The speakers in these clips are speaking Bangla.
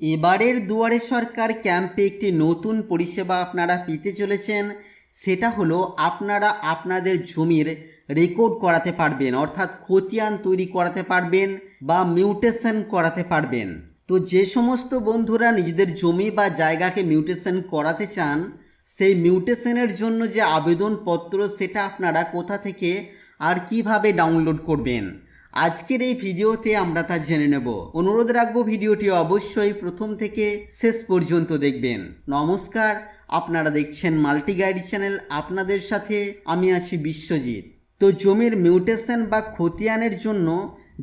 এবারের দুয়ারে সরকার ক্যাম্পে একটি নতুন পরিষেবা আপনারা পেতে চলেছেন। সেটা হলো আপনারা আপনাদের জমির রেকর্ড করাতে পারবেন, অর্থাৎ খতিয়ান তৈরি করাতে পারবেন বা মিউটেশন করাতে পারবেন। তো যে সমস্ত বন্ধুরা নিজেদের জমি বা জায়গাকে মিউটেশন করাতে চান, সেই মিউটেশনের জন্য যে আবেদনপত্র সেটা আপনারা কোথা থেকে আর কীভাবে ডাউনলোড করবেন? আজকের এই ভিডিওতে আমরা তা জেনে নেব। অনুরোধ রাখব ভিডিওটি অবশ্যই প্রথম থেকে শেষ পর্যন্ত দেখবেন। নমস্কার, আপনারা দেখছেন মাল্টি গাইড চ্যানেল, আপনাদের সাথে আমি আছি বিশ্বজিৎ। তো জমির মিউটেশন বা খতিয়ানের জন্য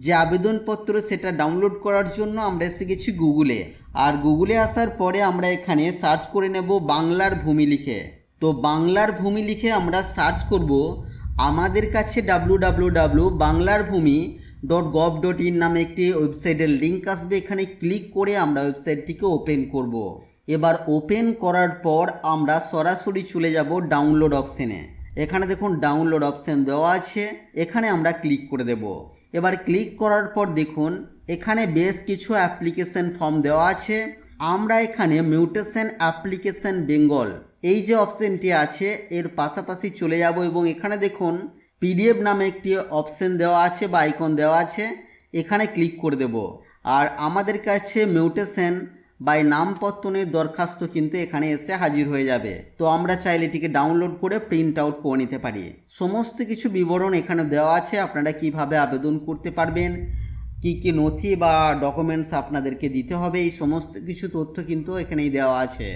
যে আবেদনপত্র সেটা ডাউনলোড করার জন্য আমরা এসে গেছি গুগলে। আর গুগলে আসার পরে আমরা এখানে সার্চ করে নেব বাংলার ভূমি লিখে। তো বাংলার ভূমি লিখে আমরা সার্চ করব আমাদের কাছে ডাব্লু ডাব্লু ডাব্লু বাংলার ভূমি ডট গভ ডট ইন নামে একটি ওয়েবসাইটের লিঙ্ক আসবে। এখানে ক্লিক করে আমরা ওয়েবসাইটটিকে ওপেন করব। এবার ওপেন করার পর আমরা সরাসরি চলে যাব ডাউনলোড অপশানে এখানে দেখুন ডাউনলোড অপশান দেওয়া আছে। এখানে আমরা ক্লিক করে দেব। এবার ক্লিক করার পর দেখুন এখানে বেশ কিছু অ্যাপ্লিকেশন ফর্ম দেওয়া আছে। আমরা এখানে মিউটেশন অ্যাপ্লিকেশন বেঙ্গল এই যে অপশানটি আছে, এর পাশাপাশি চলে যাব এবং এখানে দেখুন পিডিএফ নামে একটি অপশন দেওয়া আছে বা আইকন দেওয়া আছে, এখানে ক্লিক করে দেব। আর আমাদের কাছে মিউটেশন বাই নামপত্তনের দরখাস্ত কিন্তু এখানে এসে হাজির হয়ে যাবে। তো আমরা চাইলে এটিকে ডাউনলোড করে প্রিন্ট আউট করে নিতে পারি। সমস্ত কিছু বিবরণ এখানে দেওয়া আছে, আপনারা কীভাবে আবেদন করতে পারবেন, কি কি নথি বা ডকুমেন্টস আপনাদেরকে দিতে হবে, এই সমস্ত কিছু তথ্য কিন্তু এখানেই দেওয়া আছে।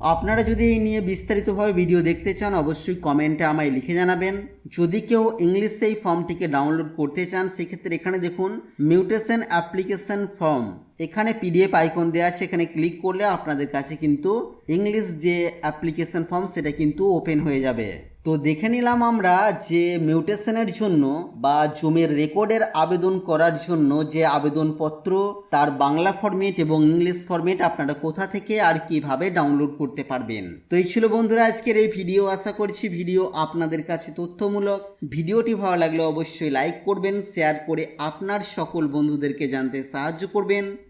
আপনারা যদি এই নিয়ে বিস্তারিতভাবে ভিডিও দেখতে চান, অবশ্যই কমেন্টে আমায় লিখে জানাবেন। যদি কেউ ইংলিশে এই ফর্মটিকে ডাউনলোড করতে চান, সেক্ষেত্রে এখানে দেখুন, মিউটেশন অ্যাপ্লিকেশন ফর্ম। এখানে পিডিএফ আইকন দেওয়া আছে এখানে ক্লিক করলে আপনাদের কাছে কিন্তু ইংলিশ যে অ্যাপ্লিকেশন ফর্ম, সেটা কিন্তু ওপেন হয়ে যাবে। তো দেখে নিলাম আমরা যে মিউটেশনের জন্য বা জমির রেকর্ডের আবেদন করার জন্য যে আবেদনপত্র, তার বাংলা ফরম্যাট এবং ইংলিশ ফরম্যাট আপনারা কোথা থেকে আর কীভাবে ডাউনলোড করতে পারবেন। তো এই ছিল বন্ধুরা আজকের এই ভিডিও আশা করছি ভিডিও আপনাদের কাছে তথ্যমূলক। ভিডিওটি ভালো লাগলে অবশ্যই লাইক করবেন শেয়ার করে আপনার সকল বন্ধুদেরকে জানতে সাহায্য করবেন।